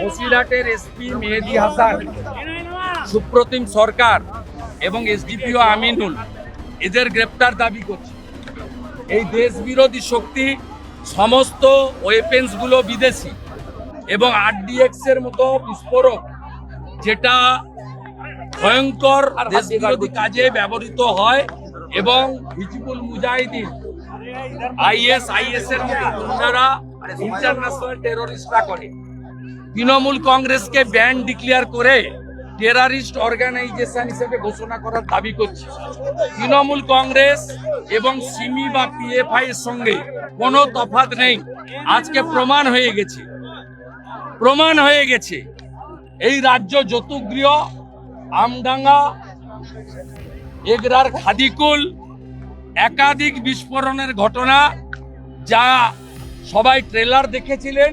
বসিরহাটের এসপি মেহেদি হাসান সুপ্রতিম সরকার এবং এসডিপিও আমিনুল এদের গ্রেপ্তার দাবি করছে। এই দেশ বিরোধী শক্তি সমস্ত ওয়েপেন্সগুলো বিদেশি এবং আরডিএক্স এর মতো বিস্ফোরক যেটা ভয়ঙ্কর দেশ বিরোধী কাজে ব্যবহৃত হয় এবং হিজবুল মুজাহিদিন আইএস আইএস এর মতো গুন্ডারা ইন্টারন্যাশনাল টেরোরিস্টরা করে। তৃণমূল কংগ্রেসকে ব্যান ডিক্লেয়ার করে টেরারিস্ট অর্গানাইজেশন হিসেবে ঘোষণা করার দাবি করছে। তৃণমূল কংগ্রেস এবং সিমি বা পিএফআই এর সঙ্গে কোনো তফাৎ নেই। আজকে প্রমাণ হয়ে গেছে। প্রমাণ হয়ে গেছে। এই রাজ্য যতুগৃহ, আমডাঙ্গা, এগরার খাদিকুল, একাধিক বিস্ফোরণের ঘটনা যা সবাই ট্রেলার দেখেছিলেন।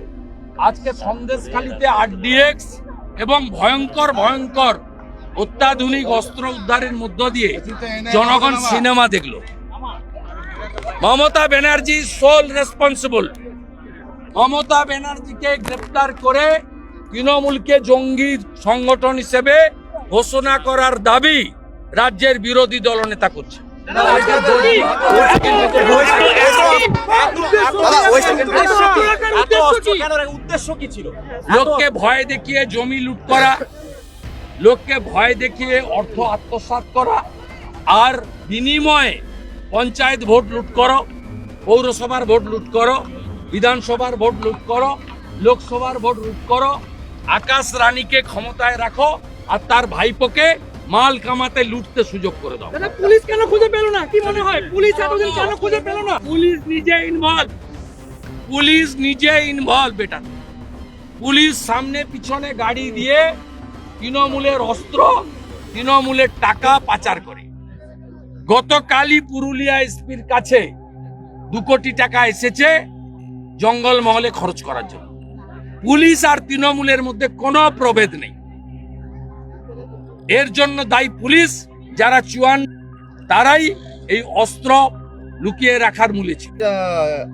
আজকে সন্দেশখালিতে আরডিএক্স এবং ভয়ঙ্কর ভয়ঙ্কর অত্যাধুনিক অস্ত্র উদ্ধারের মধ্য দিয়ে জনগণ সিনেমা দেখল। মমতা ব্যানার্জি সোল রেসপন্সিবল মমতা ব্যানার্জিকে গ্রেপ্তার করে তৃণমূলকে জঙ্গি সংগঠন হিসেবে ঘোষণা করার দাবি রাজ্যের বিরোধী দলনেতা করছে। উদ্দেশ্য কি ছিল লোককে ভয় দেখিয়ে জমি লুট করা, লোককে ভয় দেখিয়ে অর্থ আত্মসাৎ করা, আর বিনিময়ে পঞ্চায়েত ভোট লুট করো, পৌরসভার ভোট লুট করো, বিধানসভার ভোট লুট করো, লোকসভার ভোট লুট করো, আকাশ রানীকে ক্ষমতায় রাখো, আর তার ভাইপোকে মাল কামাতে লুটতে সুযোগ করে দাও। দাদা পুলিশ কেন খুঁজে পেল না? কি মনে হয়? পুলিশ এতদিন কেন খুঁজে পেল না? পুলিশ নিজে ইনভলভ পুলিশ নিজে ইনভলভ বেটা। পুলিশ সামনে পিছনে গাড়ি দিয়ে তৃণমূলের অস্ত্র তৃণমূলের টাকা পাচার করে। গতকালই পুরুলিয়া এসপির কাছে দু কোটি টাকা এসেছে জঙ্গল মহলে খরচ করার জন্য। পুলিশ আর তৃণমূলের মধ্যে কোনো প্রভেদ নেই। এর জন্য দায়ী পুলিশ যারা চুয়ান তারাই এই অস্ত্র লুকিয়ে রাখার মূলে ছিল।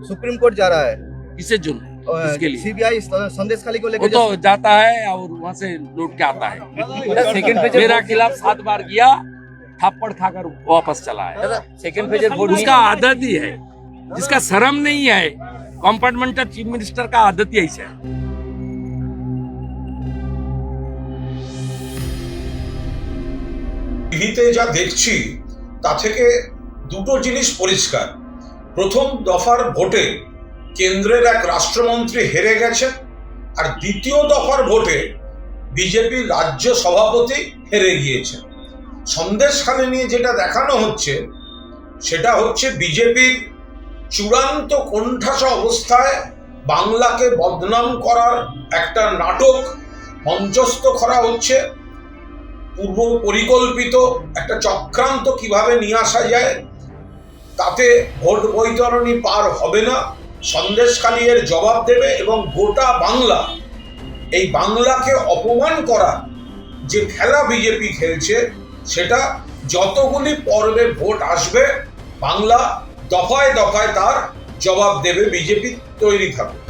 সুপ্रीम कोर्ट जा रहा है किसे जुर्म इसके लिए सीबीआई संदेश खाली को लेकर तो जाता है और वहाँ से लौट के आता है सेकंड पेज मेरा खिलाफ सात बार गया थप्पड़ खाकर वापस चला है सेकंड पेज उसका आदत ही है। जिसका शर्म नहीं है कंपार्टमेंटल चीफ मिनिस्टर का आदत ही ऐसा है। টিভিতে যা দেখছি, তা থেকে দুটো জিনিস পরিষ্কার। প্রথম দফার ভোটে কেন্দ্রের এক রাষ্ট্রমন্ত্রী হেরে গেছেন, আর দ্বিতীয় দফার ভোটে বিজেপির রাজ্য সভাপতি হেরে গিয়েছেন। সন্দেশখানে নিয়ে যেটা দেখানো হচ্ছে, সেটা হচ্ছে বিজেপির চূড়ান্ত কোণঠাসা অবস্থায় বাংলাকে বদনাম করার একটা নাটক মঞ্চস্থ করা হচ্ছে। পূর্ব পরিকল্পিত একটা চক্রান্ত কীভাবে নিয়ে আসা যায়, তাতে ভোট বৈতরণী পার হবে না সন্দেশখালী এর জবাব দেবে এবং গোটা বাংলা, এই বাংলাকে অপমান করা যে খেলা বিজেপি খেলছে, সেটা যতগুলি পর্বে ভোট আসবে, বাংলা দফায় দফায় তার জবাব দেবে বিজেপি তৈরি থাকবে।